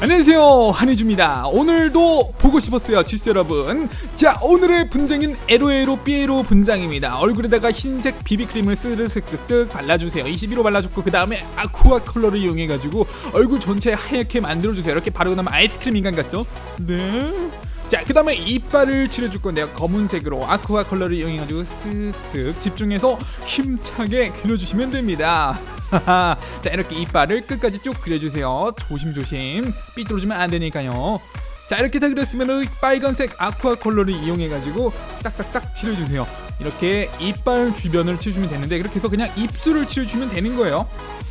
안녕하세요 한희주입니다. 오늘도 보고 싶었어요 지스 여러분. 자 오늘의 분장인 에로에로 삐에로 분장입니다. 얼굴에다가 흰색 비비크림을 스르슥슥슥 발라주세요. 21호 발라줬고 그 다음에 아쿠아 컬러를 이용해가지고 얼굴 전체 하얗게 만들어주세요. 이렇게 바르고 나면 아이스크림 인간 같죠? 네 자, 그 다음에 이빨을 칠해줄 건데요. 검은색으로 아쿠아 컬러를 이용해가지고 쓱쓱 집중해서 힘차게 그려주시면 됩니다. 자, 이렇게 이빨을 끝까지 쭉 그려주세요. 조심조심. 삐뚤어지면 안 되니까요. 자, 이렇게 다 그렸으면 빨간색 아쿠아 컬러를 이용해가지고 싹싹싹 칠해주세요. 이렇게 이빨 주변을 칠해주면 되는데, 그렇게 해서 그냥 입술을 칠해주면 되는 거예요.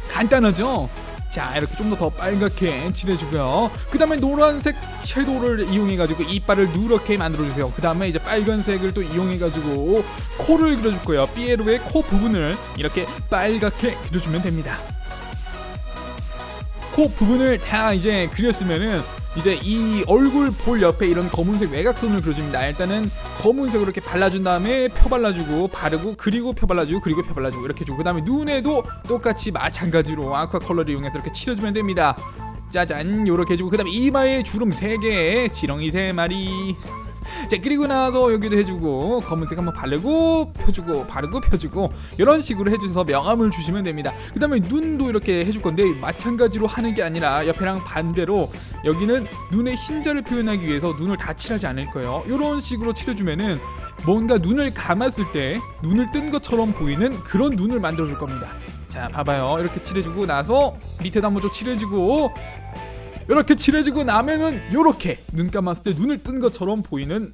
간단하죠? 자 이렇게 좀 더 더 빨갛게 칠해주고요. 그 다음에 노란색 섀도우를 이용해가지고 이빨을 누렇게 만들어주세요. 그 다음에 이제 빨간색을 또 이용해가지고 코를 그려줄 거예요. 삐에로의 코 부분을 이렇게 빨갛게 그려주면 됩니다. 코 부분을 다 이제 그렸으면은 이제 이 얼굴 볼 옆에 이런 검은색 외곽선을 그려줍니다. 일단은 검은색으로 이렇게 발라준 다음에 펴 발라주고 바르고 그리고 펴 발라주고 그리고 펴 발라주고 이렇게 주고 그 다음에 눈에도 똑같이 마찬가지로 아쿠아 컬러를 이용해서 이렇게 칠해주면 됩니다. 짜잔 요렇게 해주고 그 다음에 이마에 주름 3개 지렁이 3마리 자 그리고 나서 여기도 해주고 검은색 한번 바르고 펴주고 바르고 펴주고 이런 식으로 해주셔서 명암을 주시면 됩니다. 그 다음에 눈도 이렇게 해줄 건데 마찬가지로 하는 게 아니라 옆에랑 반대로 여기는 눈의 흰자를 표현하기 위해서 눈을 다 칠하지 않을 거예요. 이런 식으로 칠해주면은 뭔가 눈을 감았을 때 눈을 뜬 것처럼 보이는 그런 눈을 만들어 줄 겁니다. 자 봐봐요. 이렇게 칠해주고 나서 밑에도 한번 좀 칠해주고 이렇게 칠해주고 나면은 요렇게 눈 감았을 때 눈을 뜬 것처럼 보이는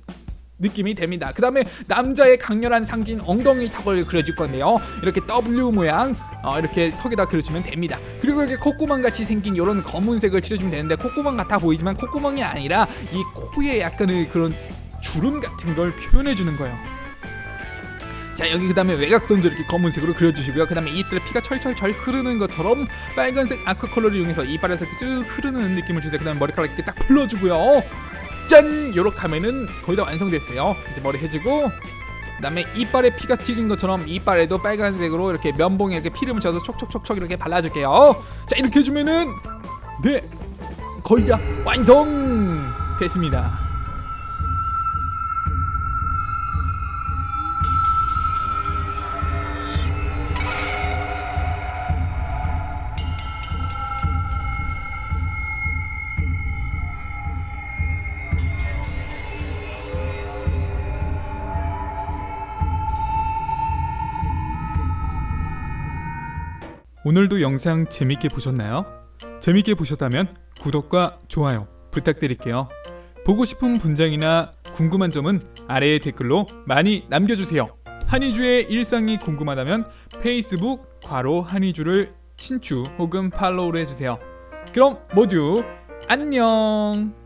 느낌이 됩니다. 그 다음에 남자의 강렬한 상징 엉덩이 턱을 그려줄 건데요. 이렇게 W 모양 어, 이렇게 턱에다 그려주면 됩니다. 그리고 이렇게 콧구멍 같이 생긴 이런 검은색을 칠해주면 되는데 콧구멍 같아 보이지만 콧구멍이 아니라 이 코에 약간의 그런 주름 같은 걸 표현해 주는 거예요. 자 여기 그 다음에 외곽선도 이렇게 검은색으로 그려주시고요. 그 다음에 입술에 피가 철철철 흐르는 것처럼 빨간색 아크 컬러를 이용해서 이빨에서 이렇게 쭉 흐르는 느낌을 주세요. 그 다음에 머리카락 이렇게 딱 풀러주고요. 짠! 요렇게 하면은 거의 다 완성됐어요. 이제 머리 해주고 그 다음에 이빨에 피가 튀긴 것처럼 이빨에도 빨간색으로 이렇게 면봉에 이렇게 피를 묻혀서 촉촉촉촉 이렇게 발라줄게요. 자 이렇게 해주면은 네 거의 다 완성 됐습니다 오늘도 영상 재밌게 보셨나요? 재밌게 보셨다면 구독과 좋아요 부탁드릴게요. 보고 싶은 분장이나 궁금한 점은 아래의 댓글로 많이 남겨주세요. 한이주의 일상이 궁금하다면 페이스북 괄호 한이주를 친추 혹은 팔로우를 해주세요. 그럼 모두 안녕.